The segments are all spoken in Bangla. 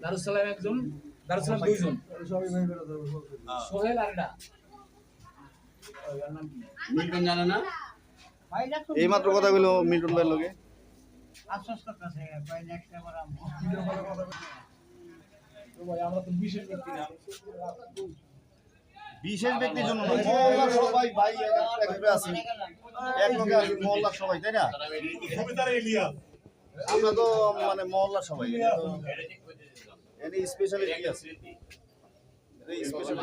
দারুসালাম একজন দারুসালাম দুইজন। সোহেল আর এটা? মিল্টন জানে না? এই মাত্র কথা বলল মিল্টন ভাইয়ের লোকে তো ভাই আমরা তো বিশেষ ব্যক্তি না। বিশেষ ব্যক্তির জন্য মহল্লার সবাই ভাই এক- একভাবে আছি। এক আছি মহল্লার সবাই তাই না? আমরা তো মানে মহল্লার সবাই। এনে স্পেশালি কি আছে। এই স্পেশাল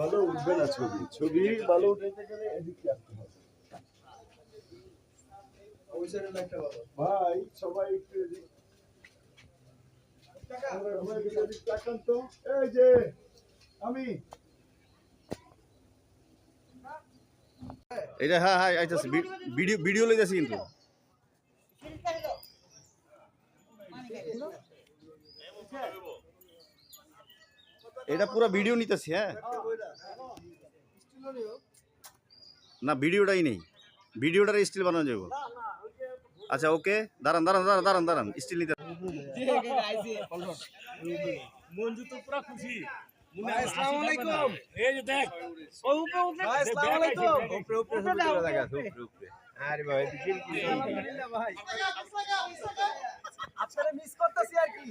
ভালো উঠবে না ছবি। ছবি ভালো উঠাইতে গেলে এদিকে আসতে হবে। ভাই সবাই একটু এদিক। আমরা সবাই একটু এদিক এই যে আমি। এটা হ্যাঁ হ্যাঁ আইতাছে। ভিডিও ভিডিও লইতাছি কিন্তু। এটা পুরো ভিডিও নিতেছি হ্যাঁ? না ভিডিওটাই নেই। ভিডিওটার স্টিল বানানো যাবে। আচ্ছা ওকে দাঁড়ান দাঁড়ান দাঁড়ান দাঁড়ান দাঁড়ান স্টিল নিতে মঞ্জু তো পুরা খুশি। আরে ভাই। আপনারা মিস করতেছি আর কি।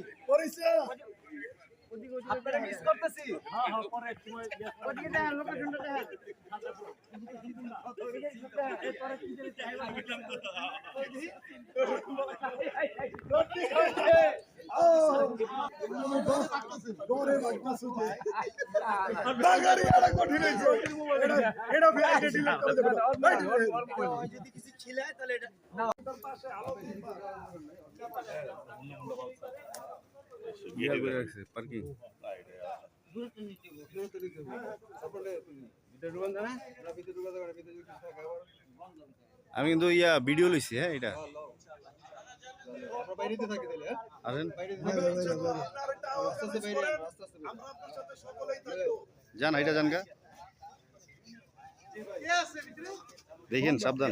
আপনারা মিস করতেছি হ্যাঁ হ্যাঁ পরে সময় ওদিকে দেখেন লোকেশনটা দেখেন দৌড়ে লাগতাছে যে বাঙালি আর কঠিন হইছে এটা এটা ফেলে ডিলিট করে দেব যদি কিছু খিলায় তাহলে এটা ইয়া করে রাখছে পার্কিং আমি কিন্তু ইয়া ভিডিও লইছি হ্যাঁ এটা। আরেন যান এটা যান গা দেখেন সাবধান।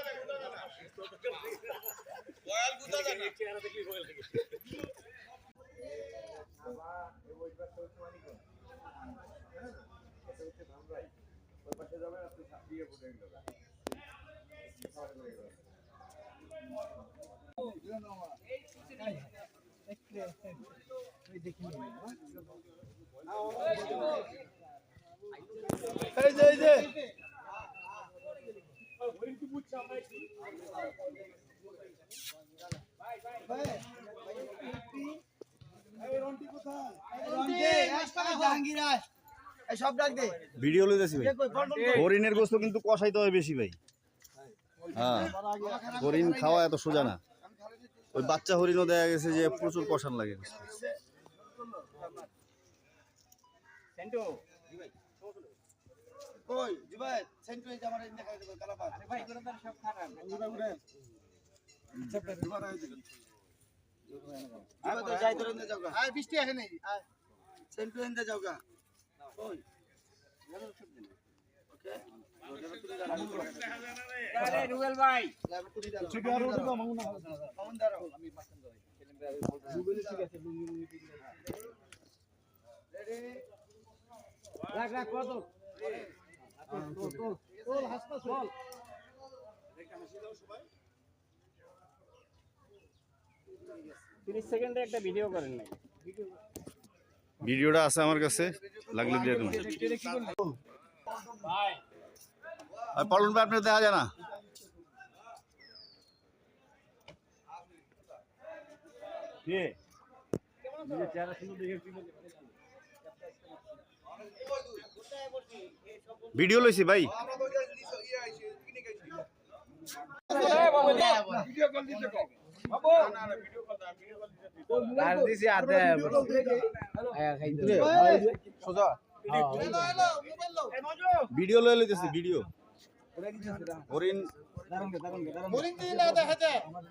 এই যে এই যে। হরিণের গোস্ত কিন্তু কষাইতে হয় বেশি ভাই। হ্যাঁ হরিণ খাওয়া এত সোজা না। ওই বাচ্চা হরিণও দেখা গেছে যে প্রচুর কষান লাগে। ভাই তো যাই ধরে যাও আয় বৃষ্টি আসে নাই। আয়। সেন্টু এনে যাও গা। কই? ওকে। রুবেল ভাই। তিরিশ সেকেন্ডে একটা ভিডিও করেন নাই ভিডিওটা আছে আমার কাছে লাগলে দিয়ে দেবো ভাই। আর পালন ভাই আপনার দেখা যায় না? ভিডিও লইছি ভাই।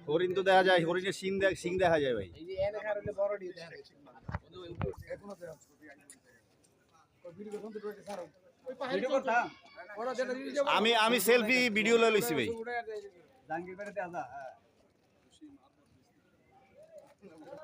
হরিণ তো দেখা যায়, হরিণের সিং সিং দেখা যায় ভাই। আমি আমি সেলফি ভিডিও লই লইছি ভাই।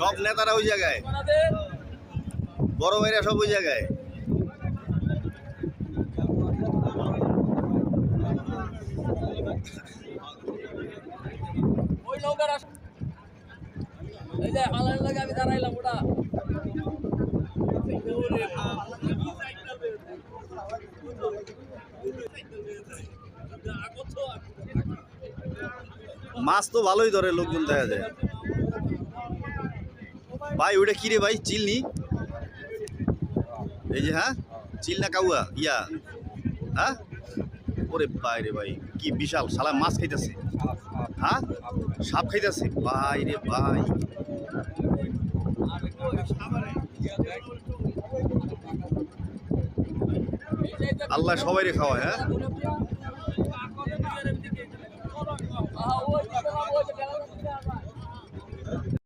সব নেতারা ওই জায়গায়। বড় ভাইরা সব ওই জায়গায়। ওই নৌকার এই যে হালার লাগে আমি দাঁড়াইলাম ওটা। মাছ তো ভালোই ধরে লোকজন দেখা যায়। ভাই ওটা কি রে ভাই? চিলনি এই যে হ্যাঁ? চিল না কাউয়া? ইয়া। হ্যাঁ? ওরে ভাই রে ভাই, কি বিশাল। সালা মাছ খাইতেছে। হ্যাঁ? সাপ খাইতেছে। ভাই রে ভাই। আল্লাহ সবাই রে খাওয়ায় হ্যাঁ?